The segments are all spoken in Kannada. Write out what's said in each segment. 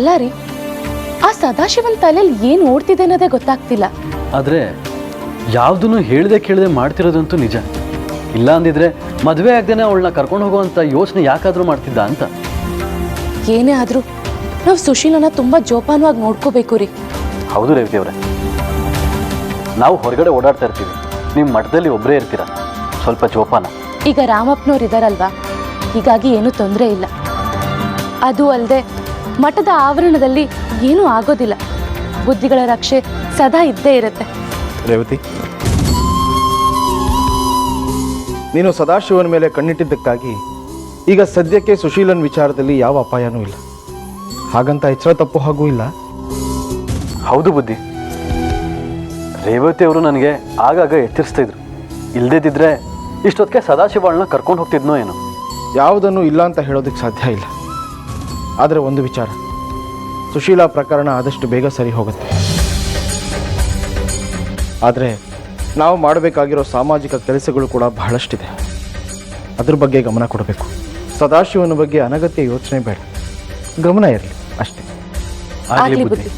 ಅಲ್ಲ ರೀ ಆ ಸದಾಶಿವನ್ ತಲೆಯಲ್ಲಿ ಏನು ಓಡ್ತಿದೆ ಅನ್ನೋದೇ ಗೊತ್ತಾಗ್ತಿಲ್ಲ. ಆದರೆ ಯಾವುದನ್ನು ಹೇಳ್ದೆ ಕೇಳದೆ ಮಾಡ್ತಿರೋದಂತೂ ನಿಜ. ಇಲ್ಲ ಅಂದಿದ್ರೆ ಮದುವೆ ಆಗದೇನೆ ಅವಳನ್ನ ಕರ್ಕೊಂಡು ಹೋಗುವಂತ ಯೋಚನೆ ಯಾಕಾದರೂ ಮಾಡ್ತಿದ್ದ ಅಂತ. ಏನೇ ಆದ್ರೂ ನಾವು ಸುಶೀಲನ ತುಂಬಾ ಜೋಪಾನವಾಗಿ ನೋಡ್ಕೋಬೇಕು ರೀ. ಹೌದು ರೇವತಿ ಅವರೇ. ನಾವು ಹೊರಗಡೆ ಓಡಾಡ್ತಾ ಇರ್ತೀವಿ. ನಿಮ್ಮ ಮಠದಲ್ಲಿ ಒಬ್ಬರೇ ಇರ್ತೀರ? ಸ್ವಲ್ಪ ಜೋಪಾನ. ಈಗ ರಾಮಪ್ಪನವ್ರು ಇದಾರಲ್ವಾ? ಹೀಗಾಗಿ ಏನೂ ತೊಂದರೆ ಇಲ್ಲ. ಅದು ಅಲ್ಲದೆ ಮಠದ ಆವರಣದಲ್ಲಿ ಏನೂ ಆಗೋದಿಲ್ಲ. ಬುದ್ಧಿಗಳ ರಕ್ಷೆ ಸದಾ ಇದ್ದೇ ಇರುತ್ತೆ. ರೇವತಿ. ನೀನು ಸದಾಶಿವನ ಮೇಲೆ ಕಣ್ಣಿಟ್ಟಿದ್ದಕ್ಕಾಗಿ ಈಗ ಸದ್ಯಕ್ಕೆ ಸುಶೀಲನ್ ವಿಚಾರದಲ್ಲಿ ಯಾವ ಅಪಾಯನೂ ಇಲ್ಲ. ಹಾಗಂತ ಎಚ್ಚರ ತಪ್ಪು ಹಾಗೂ ಇಲ್ಲ. ಹೌದು ಬುದ್ಧಿ. ರೇವತಿ ಅವರು ನನಗೆ ಆಗಾಗ ಎಚ್ಚರಿಸ್ತಾ ಇದ್ರು. ಇಲ್ದೇದಿದ್ರೆ ಇಷ್ಟೊತ್ತಿಗೆ ಸದಾಶಿವಳನ್ನ ಕರ್ಕೊಂಡು ಹೋಗ್ತಿದ್ನೋ ಏನೋ. ಯಾವುದನ್ನು ಇಲ್ಲ ಅಂತ ಹೇಳೋದಕ್ಕೆ ಸಾಧ್ಯ ಇಲ್ಲ. ಆದರೆ ಒಂದು ವಿಚಾರ. ಸುಶೀಲಾ ಪ್ರಕರಣ ಆದಷ್ಟು ಬೇಗ ಸರಿ ಹೋಗುತ್ತೆ. ಆದರೆ ನಾವು ಮಾಡಬೇಕಾಗಿರೋ ಸಾಮಾಜಿಕ ಕೆಲಸಗಳು ಕೂಡ ಬಹಳಷ್ಟಿದೆ. ಅದ್ರ ಬಗ್ಗೆ ಗಮನ ಕೊಡಬೇಕು. ಸದಾಶಿವನ ಬಗ್ಗೆ ಅನಗತ್ಯ ಯೋಚನೆ ಬೇಡ. ಗಮನ ಇರಲಿ ಅಷ್ಟೇ. ಆಗ್ಲಿ ಬುದ್ಧಿ.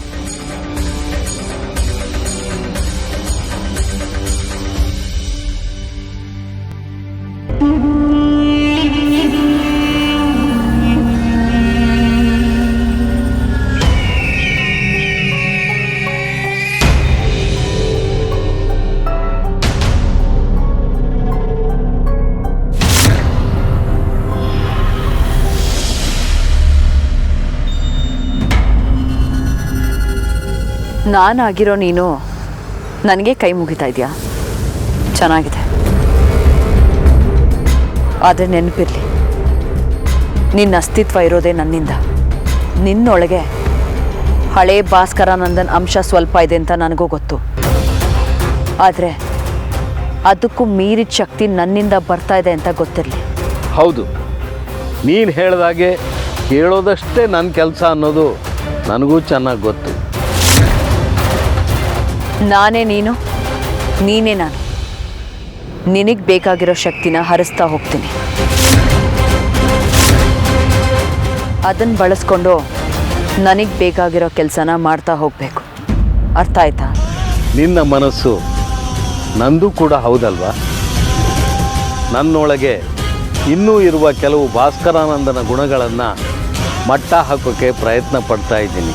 ನಾನಾಗಿರೋ ನೀನು ನನಗೆ ಕೈ ಮುಗಿತಾ ಇದೆಯಾ? ಚೆನ್ನಾಗಿದೆ. ಆದರೆ ನೆನಪಿರಲಿ, ನಿನ್ನ ಅಸ್ತಿತ್ವ ಇರೋದೇ ನನ್ನಿಂದ. ನಿನ್ನೊಳಗೆ ಹಳೇ ಭಾಸ್ಕರಾನಂದನ್ ಅಂಶ ಸ್ವಲ್ಪ ಇದೆ ಅಂತ ನನಗೂ ಗೊತ್ತು. ಆದರೆ ಅದಕ್ಕೂ ಮೀರಿದ ಶಕ್ತಿ ನನ್ನಿಂದ ಬರ್ತಾ ಇದೆ ಅಂತ ಗೊತ್ತಿರಲಿ. ಹೌದು, ನೀನು ಹೇಳಿದಾಗೆ ಕೇಳೋದಷ್ಟೇ ನನ್ನ ಕೆಲಸ ಅನ್ನೋದು ನನಗೂ ಚೆನ್ನಾಗಿ ಗೊತ್ತು. ನಾನೇ ನೀನು? ನೀನೇ ನಾನು. ನಿನಗೆ ಬೇಕಾಗಿರೋ ಶಕ್ತಿನ ಹರಿಸ್ತಾ ಹೋಗ್ತೀನಿ. ಅದನ್ನು ಬಳಸ್ಕೊಂಡು ನನಗೆ ಬೇಕಾಗಿರೋ ಕೆಲಸನ ಮಾಡ್ತಾ ಹೋಗಬೇಕು. ಅರ್ಥ ಆಯ್ತಾ? ನಿನ್ನ ಮನಸ್ಸು ನಂದು ಕೂಡ ಹೌದಲ್ವಾ? ನನ್ನೊಳಗೆ ಇನ್ನೂ ಇರುವ ಕೆಲವು ಭಾಸ್ಕರಾನಂದನ ಗುಣಗಳನ್ನು ಮಟ್ಟ ಹಾಕೋಕ್ಕೆ ಪ್ರಯತ್ನ ಪಡ್ತಾ ಇದ್ದೀನಿ.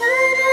Hello.